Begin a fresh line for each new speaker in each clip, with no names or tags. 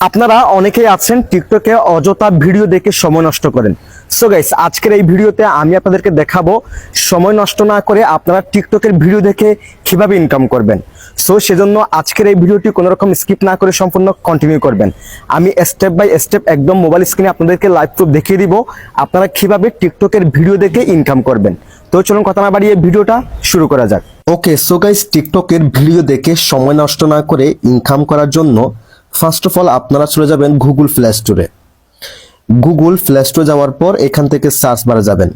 আপনারা অনেকেই আছেন টিকটকে অযথা ভিডিও দেখে সময় নষ্ট করেন। সো গাইস আজকের এই ভিডিওতে আমি আপনাদেরকে দেখাবো সময় নষ্ট না করে আপনারা টিকটকের ভিডিও দেখে কীভাবে ইনকাম করবেন। সো সেজন্য আজকের এই ভিডিওটি কোনো রকম স্কিপ না করে সম্পূর্ণ কন্টিনিউ করবেন। আমি স্টেপ বাই স্টেপ একদম মোবাইল স্ক্রিনে আপনাদেরকে লাইভ প্রুফ দেখিয়ে দিব আপনারা কীভাবে টিকটকের ভিডিও দেখে ইনকাম করবেন। তো চলুন কথা না বাড়িয়ে ভিডিওটা শুরু করা যাক। ওকে সো গাইস টিকটকের ভিডিও দেখে সময় নষ্ট না করে ইনকাম করার জন্য ফার্স্ট অফ অল আপনারা চলে যাবেন গুগল প্লে স্টোরে গুগল প্লে স্টোরে যাওয়ার পর এখান থেকে সার্চ বারে যাবেন।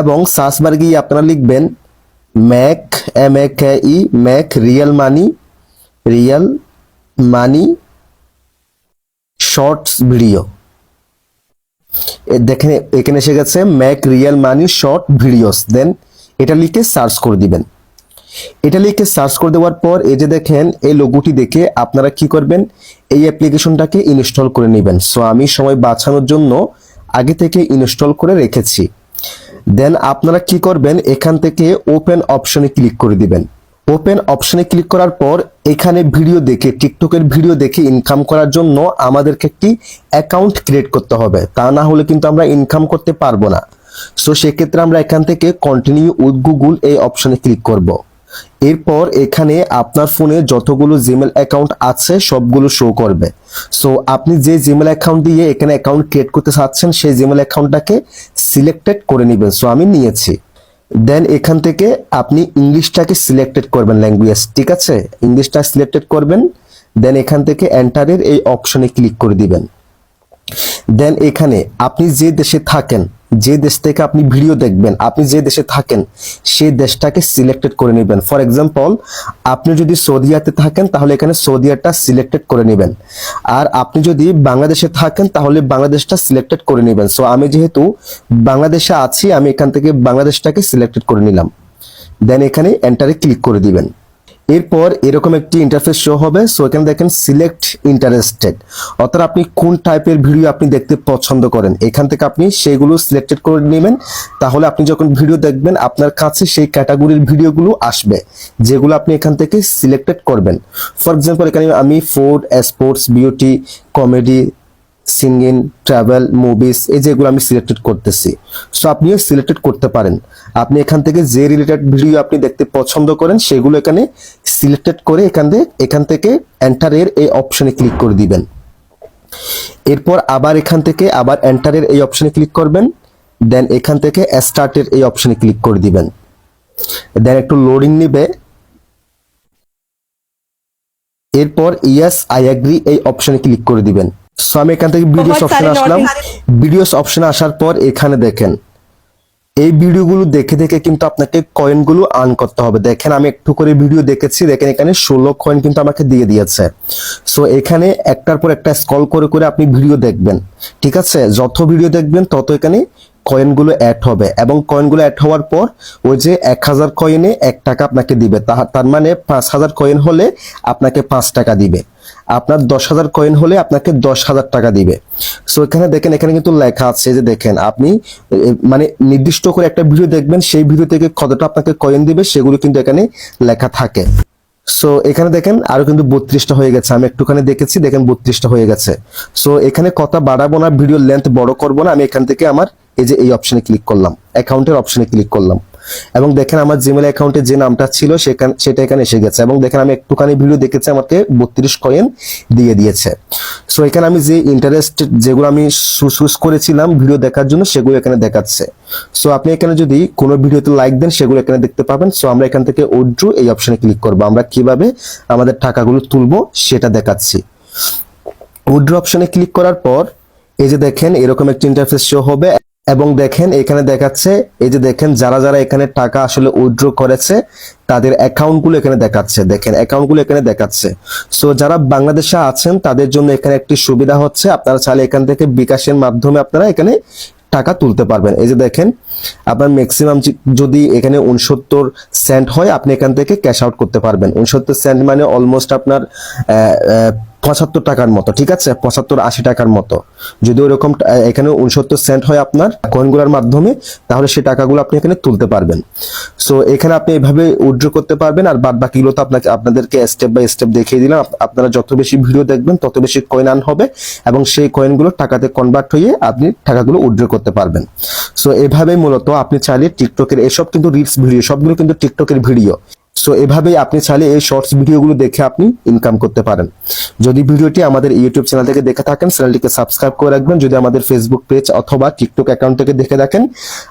এবং সার্চ বারে গিয়ে আপনারা লিখবেন make M A K E make real money real money shorts video দেখেন, এখানে এসে গেছে make real money short videos then এটা লিখে সার্চ করে দিবেন। এটা লিখে সার্চ করে দেওয়ার পর এই যে দেখেন, এই লোগোটি দেখে আপনারা কি করবেন? এই অ্যাপ্লিকেশনটাকে ইনস্টল করে নেবেন। সো আমি সময় বাঁচানোর জন্য আগে থেকে ইনস্টল করে রেখেছি। দেন আপনারা কি করবেন? এখান থেকে ওপেন অপশনে ক্লিক করে দিবেন। ওপেন অপশনে ক্লিক করার পর এখানে ভিডিও দেখে টিকটকের ভিডিও দেখে ইনকাম করার জন্য আমাদেরকে একটি অ্যাকাউন্ট ক্রিয়েট করতে হবে। তা না হলে কিন্তু আমরা ইনকাম করতে পারব না। সো সেক্ষেত্রে আমরা এখান থেকে কন্টিনিউ উইথ গুগল এই অপশনে ক্লিক করব। এরপর এখানে আপনার ফোনে যতগুলো জিমেল অ্যাকাউন্ট আছে, সবগুলো শো করবে। সো আপনি যে জিমেল অ্যাকাউন্ট দিয়ে এখানে অ্যাকাউন্ট ক্রিয়েট করতে চাচ্ছেন, সেই জিমেল অ্যাকাউন্টটাকে সিলেক্টেড করে নেবেন। সো আমি নিয়েছি। দেন এখান থেকে আপনি ইংলিশটাকে সিলেক্টেড করবেন ল্যাঙ্গুয়েজ ঠিক আছে? ইংলিশটা সিলেক্টেড করবেন। দেন এখান থেকে এন্টারের এই অপশনে ক্লিক করে দিবেন। দেন এখানে আপনি যে দেশে থাকেন যে দেশ থেকে আপনি ভিডিও দেখবেন, আপনি যে দেশে থাকেন সেই দেশটাকে সিলেক্টেড করে নেবেন। ফর এক্সাম্পল আপনি যদি সৌদিয়াতে থাকেন, তাহলে এখানে সৌদিয়াটা সিলেক্টেড করে নেবেন। আর আপনি যদি বাংলাদেশে থাকেন, তাহলে বাংলাদেশটা সিলেক্টেড করে নেবেন। সো আমি যেহেতু বাংলাদেশে আছি, আমি এখান থেকে বাংলাদেশটাকে সিলেক্টেড করে নিলাম। দেন এখানে এন্টারে ক্লিক করে দিবেন। এরপর এরকম একটি ইন্টারফেস শো হবে সো এখানে দেখেন সিলেক্ট ইন্টারেস্টেড অর্থাৎ আপনি কোন টাইপের ভিডিও আপনি দেখতে পছন্দ করেন, এখান থেকে আপনি সেগুলো সিলেক্টেড করে নেবেন। তাহলে আপনি যখন ভিডিও দেখবেন, আপনার কাছে সেই ক্যাটাগরির ভিডিওগুলো আসবে, যেগুলো আপনি এখান থেকে সিলেক্টেড করবেন। ফর এক্সাম্পল এখানে আমি food sports beauty comedy singing travel movies এই যেগুলো আমি সিলেক্টেড করতেছি। সো আপনিও সিলেক্টেড করতে পারেন। আপনি এখান থেকে যে রিলেটেড ভিডিও আপনি দেখতে পছন্দ করেন, সেগুলো এখানে সিলেক্টেড করে এখান থেকে এখান থেকে এন্টারের এই অপশনে ক্লিক করে দিবেন। এরপর আবার এখান থেকে আবার এন্টারের এই অপশনে ক্লিক করবেন। দেন এখান থেকে স্টার্টের এই অপশনে ক্লিক করে দিবেন। দেন একটু লোডিং নিবে। এরপর ইয়েস আই অ্যাগ্রি এই অপশনে ক্লিক করে দিবেন। সো আমি এখান থেকে ভিডিওস অপশন আসলাম। ভিডিওস অপশন আসার পর এখানে দেখেন। এই ভিডিওগুলো দেখে দেখে কিন্তু আপনাকে কয়েনগুলো আর্ন করতে হবে। দেখেন আমি একটু করে ভিডিও দেখেছি। দেখেন এখানে ষোলো কয়েন কিন্তু আমাকে দিয়ে দিয়েছে। সো এখানে একটার পর একটা স্কল করে করে আপনি ভিডিও দেখবেন। ঠিক আছে? যত ভিডিও দেখবেন তত এখানে কয়েনগুলো অ্যাড হবে এবং কয়েনগুলো অ্যাড হওয়ার পর ওই যে এক হাজার কয়েনে এক টাকা আপনাকে দিবে। তা- তার মানে পাঁচ হাজার কয়েন হলে আপনাকে পাঁচ টাকা দিবে। আপনার দশ হাজার কয়েন হলে আপনাকে দশ হাজার টাকা দিবে। সো এখানে দেখেন, এখানে কিন্তু লেখা আছে যে দেখেন, আপনি মানে নির্দিষ্ট করে একটা ভিডিও দেখবেন, সেই ভিডিও থেকে কতটা আপনাকে কয়েন দিবে, সেগুলো কিন্তু এখানে লেখা থাকে। সো এখানে দেখেন, আরও কিন্তু বত্রিশটা হয়ে গেছে। আমি একটুখানি দেখেছি, দেখেন বত্রিশটা হয়ে গেছে। সো এখানে কথা বাড়াবো না ভিডিও লেন্থ বড় করব না, আমি এখান থেকে আমার এই যে এই অপশনে ক্লিক করলাম অ্যাকাউন্টের অপশনে ক্লিক করলাম। এবং দেখেন আমার জিমেল অ্যাকাউন্টে যে নামটা ছিল, সেখানে সেটা এখানে এসে গেছে। এবং দেখেন আমি একটুখানি ভিডিও দেখেছি, আমাকে বত্রিশ কয়েন দিয়ে দিয়েছে। সো এখানে আমি যে ইন্টারেস্ট যেগুলো আমি চুজ করেছিলাম ভিডিও দেখার জন্য, সেগুলো এখানে দেখাচ্ছে। সো আপনি এখানে যদি কোনো ভিডিওতে লাইক দেন, সেগুলো এখানে দেখতে পাবেন। সো আমরা এখান থেকে উইথড্র এই অপশনে ক্লিক করব। আমরা কীভাবে আমাদের টাকাগুলো তুলবো, সেটা দেখাচ্ছি। উইথড্র অপশনে ক্লিক করার পর, এই যে দেখেন, এরকম একটা ইন্টারফেস শো হবে। এবং দেখেন এখানে দেখাচ্ছে, এই যে দেখেন যারা যারা এখানে টাকা আসলে উইথড্র করেছে, তাদের অ্যাকাউন্টগুলো এখানে দেখাচ্ছে। দেখেন অ্যাকাউন্টগুলো এখানে দেখাচ্ছে। সো যারা বাংলাদেশে আছেন, তাদের জন্য এখানে একটি সুবিধা হচ্ছে, আপনারা চাইলে এখান থেকে বিকাশের মাধ্যমে আপনারা এখানে টাকা তুলতে পারবেন। এই যে দেখেন, আপনার ম্যাক্সিমাম যদি এখানে উনসত্তর সেন্ট হয়, আপনি এখান থেকে ক্যাশ আউট করতে পারবেন। উনসত্তর সেন্ট মানে অলমোস্ট আপনার পঁচাত্তর টাকার মতো, ঠিক আছে? পঁচাত্তর আশি টাকার মতো। যদি ওরকম এখানে উনসত্তর সেন্ট হয় আপনার কয়েনগুলোর মাধ্যমে, তাহলে সেই টাকাগুলো আপনি এখানে তুলতে পারবেন। সো এখানে আপনি এভাবে উইথড্র করতে পারবেন, আর বাদ বাকিগুলো তো আপনাকে, আপনাদেরকে স্টেপ বাই স্টেপ দেখিয়ে দিলাম। আপনারা যত বেশি ভিডিও দেখবেন, তত বেশি কয়েন আন হবে, এবং সেই কয়েনগুলো টাকাতে কনভার্ট হয়ে আপনি টাকাগুলো উইথড্র করতে পারবেন। সো এভাবেই মূলত আপনি চাইলে টিকটকের এসব কিন্তু রিলস ভিডিও সবগুলো কিন্তু টিকটকের ভিডিও সো এভাবেই আপনি চাইলে এই শর্টস ভিডিওগুলো দেখে আপনি ইনকাম করতে পারেন। যদি ভিডিওটি আমাদের ইউটিউব চ্যানেল থেকে দেখে থাকেন চ্যানেলটিকে সাবস্ক্রাইব করে রাখবেন। যদি আমাদের ফেসবুক পেজ অথবা টিকটক অ্যাকাউন্ট থেকে দেখে থাকেন,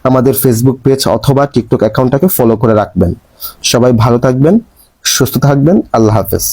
আমাদের ফেসবুক পেজ অথবা টিকটক অ্যাকাউন্টটাকে ফলো করে রাখবেন। সবাই ভালো থাকবেন, সুস্থ থাকবেন। আল্লাহ হাফেজ।